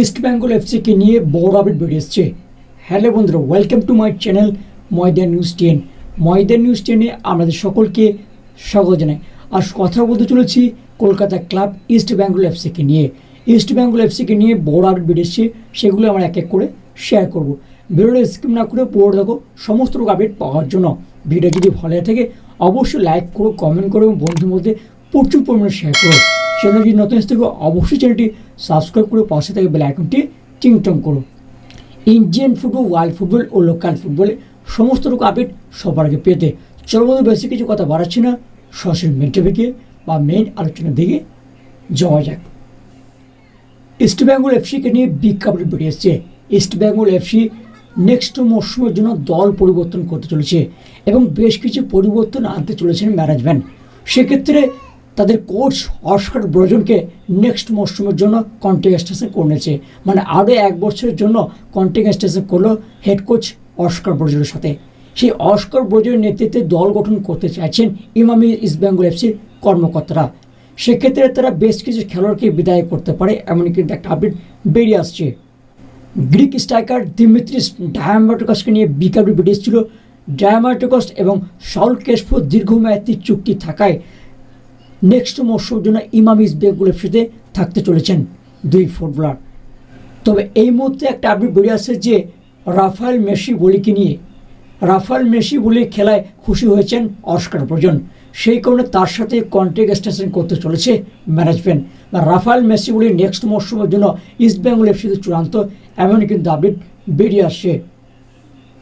East Bengal এফসিকে নিয়ে বড় আপডেট বেরিয়ে এসছে। হ্যালো বন্ধুরা welcome to my channel Maidan news ten Maidan news টেনে আমাদের সকলকে স্বাগত জানাই। আর কথা বলতে চলেছি কলকাতা ক্লাব ইস্ট বেঙ্গল এফসিকে নিয়ে। ইস্ট বেঙ্গল এফসিকে নিয়ে বড় আপডেট বেরিয়ে এসছে, সেগুলো আমরা এক এক করে শেয়ার করব। ভিডিওটা স্কিপ না করে পুরো দেখো, সমস্ত রকম আপডেট পাওয়ার জন্য। ভিডিও যদি ভালো লাগে থাকে, অবশ্যই লাইক করো কমেন্ট করো এবং বন্ধুর মধ্যে প্রচুর পরিমাণে শেয়ার করো। চ্যানেল যদি নতুন এসে থাকো অবশ্যই চ্যানেলটি সাবস্ক্রাইব করে পাশে থেকে বেল আইকনটি টিংটং করো। ইন্ডিয়ান ফুটবল, ওয়ার্ল্ড ফুটবল ও লোকাল ফুটবলে সমস্ত রকম আপডেট সবার আগে পেতে চলো বন্ধু বেশি কিছু কথা বাড়াচ্ছি না। সরাসরি মেন টপিকে বা মেন আলোচনার দিকে যাওয়া যাক। ইস্ট বেঙ্গল এফসিকে নিয়ে বিগ আপডেট বেরিয়ে এসছে। ইস্ট বেঙ্গল এফসি নেক্সট মরশুমের জন্য দল পরিবর্তন করতে চলেছে এবং বেশ কিছু পরিবর্তন আনতে চলেছেন ম্যানেজমেন্ট সেক্ষেত্রে তাদের কোচ অস্কার ব্রজনকে নেক্সট মরশুমের জন্য কন্টেস্টেশন করে নিয়েছে। মানে আরও এক বছরের জন্য কন্টেস্টেশন করল হেড কোচ অস্কার ব্রজনের সাথে। সেই অস্কার ব্রজনের নেতৃত্বে দল গঠন করতে চাইছেন ইমামি ইস্ট বেঙ্গল এফসির কর্মকর্তারা। সেক্ষেত্রে তারা বেশ কিছু খেলোয়াড়কে বিদায় করতে পারে এমন কিন্তু একটা আপডেট বেরিয়ে আসছে। গ্রিক স্ট্রাইকার দিমিত্রিস ডায়ামাটোকাসকে নিয়ে বিকাবি বেরিয়েছিল ডায়ামাটোকাস এবং সল কেশফো দীর্ঘমেয়াদী চুক্তি থাকায় নেক্সট মরশুমের জন্য ইমাম ইস বেগুল এফসিতে থাকতে চলেছেন দুই ফুটবলার। তবে এই মুহূর্তে একটা আপডেট বেরিয়ে আসছে যে রাফায়েল মেসি বলিকে নিয়ে। রাফায়েল মেসি বলে খেলায় খুশি হয়েছেন অস্কার প্রজন সেই কারণে তার সাথে কন্ট্যাক্ট এক্সটেনশন করতে চলেছে ম্যানেজমেন্ট রাফায়েল মেসি বলে নেক্সট মরশুমের জন্য ইস্ট বেঙ্গল এফসিতে চূড়ান্ত, এমনই কিন্তু আপডেট বেরিয়ে আসছে।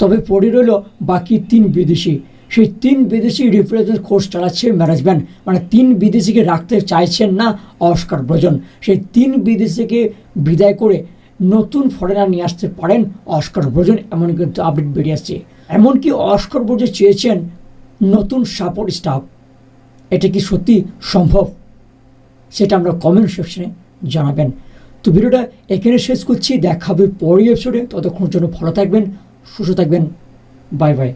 তবে পড়ে রইল বাকি তিন বিদেশি। সেই তিন বিদেশি রিপ্রেজেন্ট কোর্স চালাচ্ছে ম্যানেজমেন্ট মানে তিন বিদেশিকে রাখতে চাইছেন না অস্কার ব্রজন। সেই তিন বিদেশিকে বিদায় করে নতুন ফরেনার নিয়ে আসতে পারেন অস্কার ব্রজন এমন কিন্তু আপডেট বেরিয়ে আসছে। এমনকি অস্কার ব্রজন চেয়েছেন নতুন সাপোর্ট স্টাফ এটা কি সত্যি সম্ভব? সেটা আমরা কমেন্ট সেকশনে জানাবেন। তো ভিডিওটা এখানে শেষ করছি। দেখা হবে পরের এপিসোডে ততক্ষণের জন্য ভালো থাকবেন, সুস্থ থাকবেন। Bye bye.